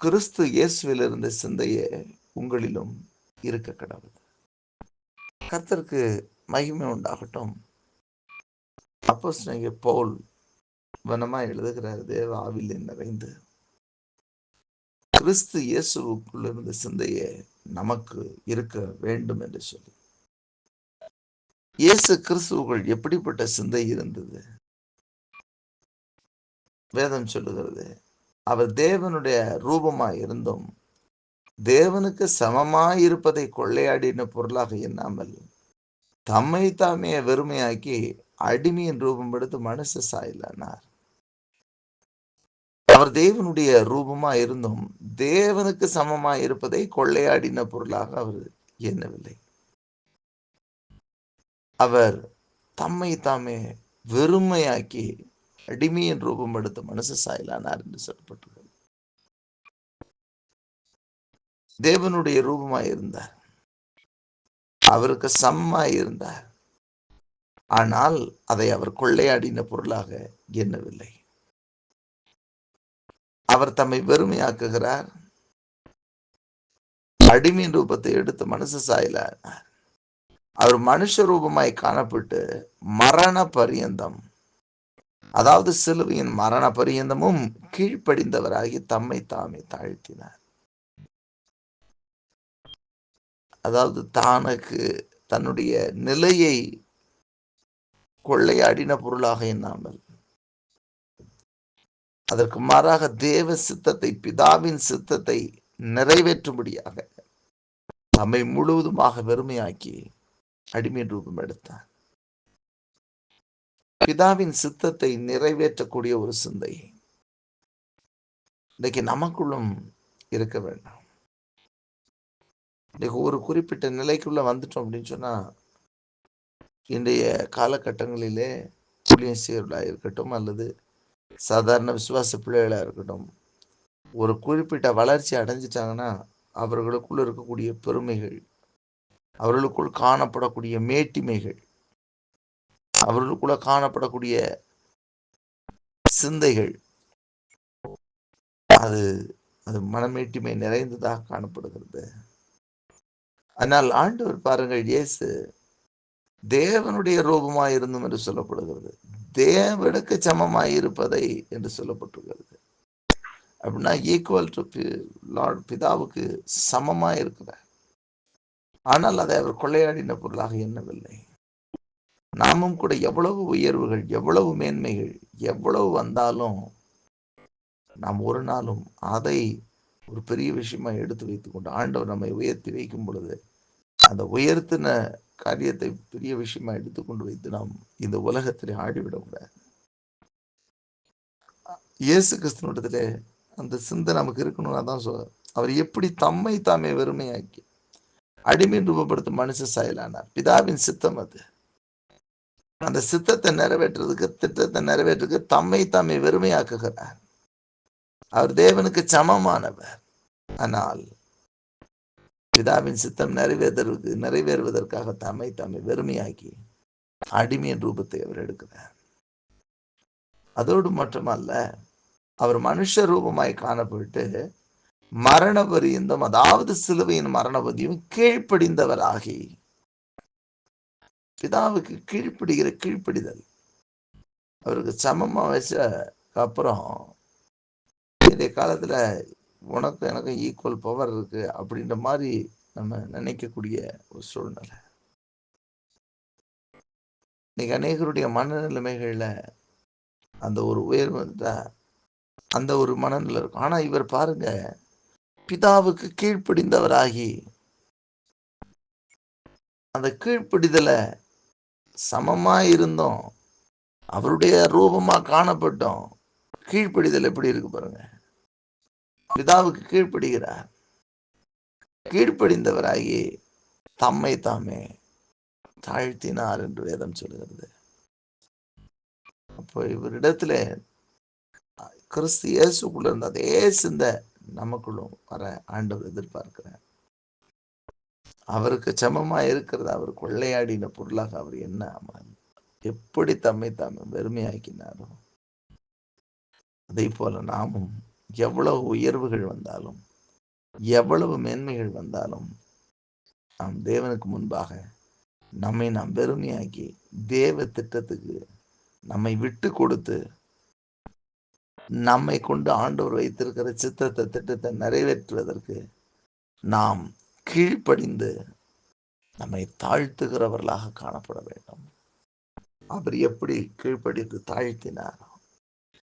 கிறிஸ்து இயேசுவில் இருந்த சிந்தையே உங்களிலும் இருக்க கடவுள். கர்த்தருக்கு மகிமை உண்டாகட்டும். அப்போ போல் வனமா எழுதுகிறார் தேவ ஆவில் நிறைந்து கிறிஸ்து இயேசுக்குள்ள இருந்த சிந்தையே நமக்கு இருக்க வேண்டும் என்று சொல்லி. இயேசு கிறிஸ்துவுக்குள் எப்படிப்பட்ட சிந்தை இருந்தது? வேதம் சொல்லுகிறது அவர் தேவனுடைய ரூபமாய் இருந்தும் தேவனுக்கு சமமாய் இருப்பதை கொள்ளையாடின பொருளாக எண்ணாமல் தம்மை தாமே வெறுமையாக்கி அடிமையின் ரூபம் எடுத்து மனுஷ சாயலானார். அவர் தேவனுடைய ரூபமா இருந்தும் தேவனுக்கு சமமா இருப்பதை கொள்ளையாடின பொருளாக அவர் எண்ணவில்லை. அவர் தம்மை தாமே வெறுமையாக்கி அடிமையின் ரூபம் எடுத்த மனுஷ சாயலானார் என்று சொல்லப்பட்டுள்ளது. தேவனுடைய ரூபமாய் இருந்தார். அவருக்கு சமமாய் இருந்தார். ஆனால் அதை அவர் கொள்ளையாடின பொருளாக எண்ணவில்லை. அவர் தம்மை வெறுமையாக்குகிறார். அடிமையின் ரூபத்தை எடுத்து மனசு சாயலானார். அவர் மனுஷ ரூபமாய் காணப்பட்டு மரண பரியந்தம் அதாவது சிலுவையின் மரண பரியந்தமும் கீழ்ப்படிந்தவராகி தம்மை தாமே தாழ்த்தினார். அதாவது தானுக்கு தன்னுடைய நிலையை கொள்ளையாடின பொருளாக எண்ணாமல் அதற்கு மாறாக தேவ சித்தத்தை பிதாவின் சித்தத்தை நிறைவேற்றும்படியாக தம்மை முழுவதுமாக வெறுமையாக்கி அடிமை ரூபம் எடுத்தார். பிதாவின் சித்தத்தை நிறைவேற்றக்கூடிய ஒரு சிந்தை. இன்னைக்கு நமக்குள்ளும் இருக்க வேண்டாம். இன்னைக்கு ஒரு குறிப்பிட்ட நிலைக்குள்ள வந்துட்டோம் அப்படின்னு சொன்னா இன்றைய காலகட்டங்களிலே ஊழியர்களாக இருக்கட்டும் அல்லது சாதாரண விசுவாச பிள்ளைகளாக இருக்கட்டும் ஒரு குறிப்பிட்ட வளர்ச்சி அடைஞ்சிட்டாங்கன்னா அவர்களுக்குள் இருக்கக்கூடிய பெருமைகள் அவர்களுக்குள் காணப்படக்கூடிய மேட்டிமைகள் அவர்களுக்குள்ள காணப்படக்கூடிய சிந்தைகள். அது அது மனமேட்டிமை நிறைந்ததாக காணப்படுகிறது. ஆனால் ஆண்டவர் பாருங்கள் இயேசு தேவனுடைய ரூபமாய் இருந்தும் என்று சொல்லப்படுகிறது. தேவனுக்கு சமமாய் இருப்பதை என்று சொல்லப்பட்டிருக்கிறது. அப்படின்னா ஈக்குவல் டு லார்ட் பிதாவுக்கு சமமா இருக்கிறார். ஆனால் அதை அவர் கொள்ளையாடின பொருளாக எண்ணவில்லை. நாமும் கூட எவ்வளவு உயர்வுகள் எவ்வளவு மேன்மைகள் எவ்வளவு வந்தாலும் நாம் ஒரு நாளும் அதை ஒரு பெரிய விஷயமா எடுத்து வைத்துக் கொண்டு ஆண்டவர் நம்மை உயர்த்தி வைக்கும் பொழுது அந்த உயர்த்தின காரியத்தை பெரிய விஷயமா எடுத்துக்கொண்டு வைத்து நாம் இந்த உலகத்திலே ஆடிவிடக்கூடாது. இயேசு கிறிஸ்துவத்திலே அந்த சிந்தை நமக்கு இருக்கணும்னா அதான் சொல் அவர் எப்படி தம்மை தாமே வெறுமையாக்கி அடிமையின் ரூபப்படுத்தும் மனுஷ செயலானார். பிதாவின் சித்தம் அது. அந்த சித்தத்தை நிறைவேற்றுறதுக்கு திட்டத்தை நிறைவேற்றுறதுக்கு தம்மை தம்மை வெறுமையாக்குகிறார். அவர் தேவனுக்கு சமமானவர். ஆனால் பிதாவின் சித்தம் நிறைவேறுவதற்கு நிறைவேறுவதற்காக தம்மை தம்மை வெறுமையாக்கி அடிமையின் ரூபத்தை அவர் எடுக்கிறார். அதோடு மட்டுமல்ல அவர் மனுஷ ரூபமாய் காணப்பட்டு மரணபரியந்தம் அதாவது சிலுவையின் மரணபதியும் கீழ்ப்படிந்தவராகி பிதாவுக்கு கீழ்ப்படுகிற கீழ்ப்படிதல். அவருக்கு சமமா வச்சதுக்கு அப்புறம் இன்றைய காலத்துல உனக்கும் எனக்கும் ஈக்குவல் பவர் இருக்கு அப்படின்ற மாதிரி நம்ம நினைக்கக்கூடிய ஒரு சூழ்நிலை. இன்னைக்கு அநேகருடைய மனநிலைமைகள்ல அந்த ஒரு உயர்வு அந்த ஒரு மனநிலை இருக்கும். ஆனா இவர் பாருங்க பிதாவுக்கு கீழ்ப்படிந்தவராகி அந்த கீழ்ப்படிதலை சமமா இருந்தோம். அவருடைய ரூபமா காணப்பட்டோம். கீழ்ப்படிதல் எப்படி இருக்கு பாருங்க. பிதாவுக்கு கீழ்ப்படுகிறார். கீழ்ப்படிந்தவராகி தம்மை தாமே தாழ்த்தினார் என்று வேதம் சொல்கிறது. அப்போ இவரிடத்துல கிறிஸ்து இயேசுக்குள்ள இருந்த அதே சிந்தை நமக்குள்ளும் வர ஆண்டவர் எதிர்பார்க்கிறார். அவருக்கு சமமா இருக்கிறது அவர் கொள்ளையாடின பொருளாக அவர் என்ன எப்படி தம்மை தாமே வெறுமையாக்கினாரோ அதே போல நாமும் எவ்வளவு உயர்வுகள் வந்தாலும் எவ்வளவு மேன்மைகள் வந்தாலும் நாம் தேவனுக்கு முன்பாக நம்மை நாம் வெறுமையாக்கி தேவ திட்டத்துக்கு நம்மை விட்டு கொடுத்து நம்மை கொண்டு ஆண்டவர் வைத்திருக்கிற சித்தத்தை திட்டத்தை நிறைவேற்றுவதற்கு நாம் கீழ்ப்படிந்து நம்மை தாழ்த்துகிறவர்களாக காணப்பட வேண்டும். அவர் எப்படி கீழ்ப்படிந்து தாழ்த்தினார்?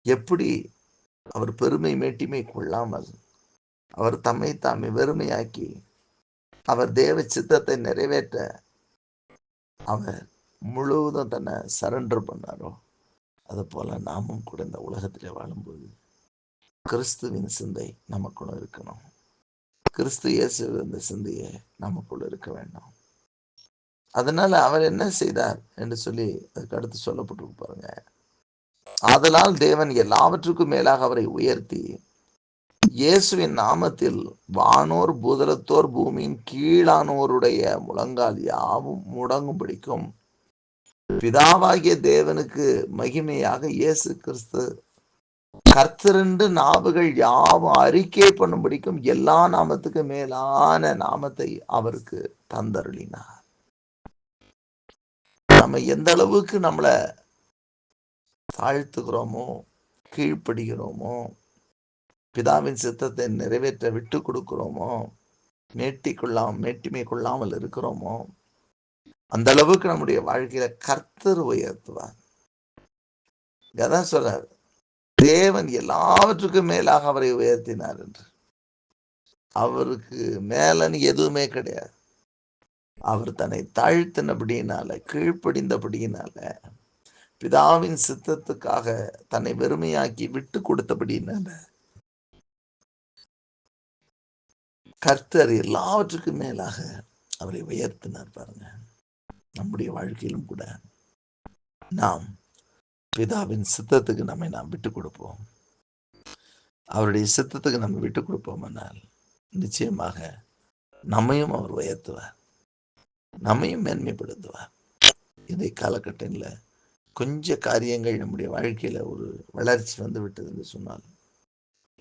எப்படி அவர் பெருமை மேட்டிமை கொள்ளாமல் அவர் தம்மை தாமே வெறுமையாக்கி அவர் தேவ சித்தத்தை நிறைவேற்ற அவர் முழுவதும் தன்னை சரண்டர் பண்ணாரோ? அது போல நாமும் கூட இந்த உலகத்திலே வாழும்போது கிறிஸ்துவின் சிந்தை நமக்குள்ள இருக்கணும். கிறிஸ்து இயேசுவில் இருந்த சிந்தையை நமக்குள்ள இருக்க வேண்டும். அதனால அவர் என்ன செய்தார் என்று சொல்லி அதுக்கு அடுத்து சொல்லப்பட்டு பாருங்க. ஆதலால் தேவன் எல்லாவற்றுக்கும் மேலாக அவரை உயர்த்தி இயேசுவின் நாமத்தில் வானோர் பூதலத்தோர் பூமியின் கீழானோருடைய முழங்கால் யாவும் முடங்கும்படிக்கும் பிதாவாகிய தேவனுக்கு மகிமையாக இயேசு கிறிஸ்து கர்த்தருண்டு நாவுகள் யாவும் அறிக்கை பண்ணும்படிக்கும் எல்லா நாமத்துக்கு மேலான நாமத்தை அவருக்கு தந்தருளினார். நம்ம எந்த அளவுக்கு நம்மளை தாழ்த்துகிறோமோ கீழ்ப்படுகிறோமோ பிதாவின் சித்தத்தை நிறைவேற்ற விட்டு கொடுக்கிறோமோ மேட்டி கொள்ளாம மேட்டிமை கொள்ளாமல் இருக்கிறோமோ அந்த அளவுக்கு நம்முடைய வாழ்க்கையில கர்த்தர் உயர்த்துவார். அதான் சொல்றார். தேவன் எல்லாவற்றுக்கும் மேலாக அவரை உயர்த்தினார் என்று. அவருக்கு மேலன்னு எதுவுமே கிடையாது. அவர் தன்னை தாழ்த்தினபடியினால கீழ்ப்படிந்தபடியினால பிதாவின் சித்தத்துக்காக தன்னை வெறுமையாக்கி விட்டு கொடுத்தபடினால கர்த்தர் எல்லாவற்றுக்கும் மேலாக அவரை உயர்த்தினார் பாருங்க. நம்முடைய வாழ்க்கையிலும் கூட. நாம் பிதாவின் சித்தத்துக்கு நம்மை நாம் விட்டு கொடுப்போம். அவருடைய சித்தத்துக்கு நம்ம விட்டு கொடுப்போம்னால் நிச்சயமாக நம்மையும் அவர் உயர்த்துவார். நம்மையும் மேன்மைப்படுத்துவார். இதை காலகட்டங்களில் கொஞ்ச காரியங்கள் நம்முடைய வாழ்க்கையில் ஒரு வளர்ச்சி வந்து விட்டது என்று சொன்னால்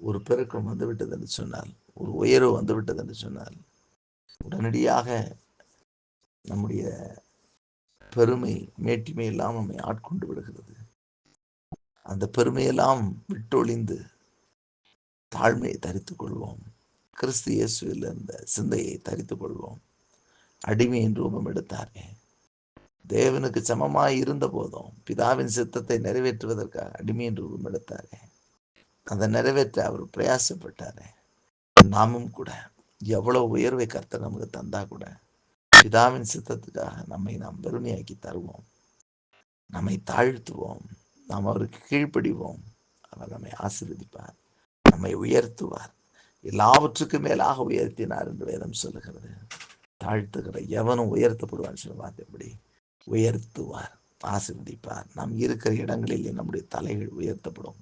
ஒரு பெருக்கம் வந்து விட்டது என்று சொன்னால் ஒரு உயர்வு வந்து விட்டது என்று சொன்னால் உடனடியாக நம்முடைய பெருமை மேட்டிமை இல்லாமல் நம்மை ஆட்கொண்டு விடுகிறது. அந்த பெருமையெல்லாம் விட்டொழிந்து தாழ்மையை தரித்துக் கொள்வோம். கிறிஸ்து இயேசுவில் இருந்த சிந்தையை தரித்துக் கொள்வோம். அடிமையின் ரூபம் எடுத்தாரே. தேவனுக்கு சமமாய் இருந்த போதும் பிதாவின் சித்தத்தை நிறைவேற்றுவதற்காக அடிமையின் ரூபம் எடுத்தாரே. அதை நிறைவேற்ற அவர் பிரயாசப்பட்டாரே. நாமும் கூட எவ்வளவு உயர்வை கர்த்தர் நமக்கு தந்தா கூட பிதாவின் சித்தத்துக்காக நம்மை நாம் பெருமையாக்கி தருவோம். நம்மை தாழ்த்துவோம். நாம் அவருக்கு கீழ்ப்படிவோம். அவர் நம்மை ஆசீர்வதிப்பார் நம்மை உயர்த்துவார். எல்லாவற்றுக்கும் மேலாக உயர்த்தினார் என்று வேதம் சொல்லுகிறது. தாழ்த்துகிற எவனும் உயர்த்தப்படுவான் சொல்ல வார்த்தைப்படி உயர்த்துவார் ஆசிர்வதிப்பார். நாம் இருக்கிற இடங்களிலே நம்முடைய தலைகள் உயர்த்தப்படும்.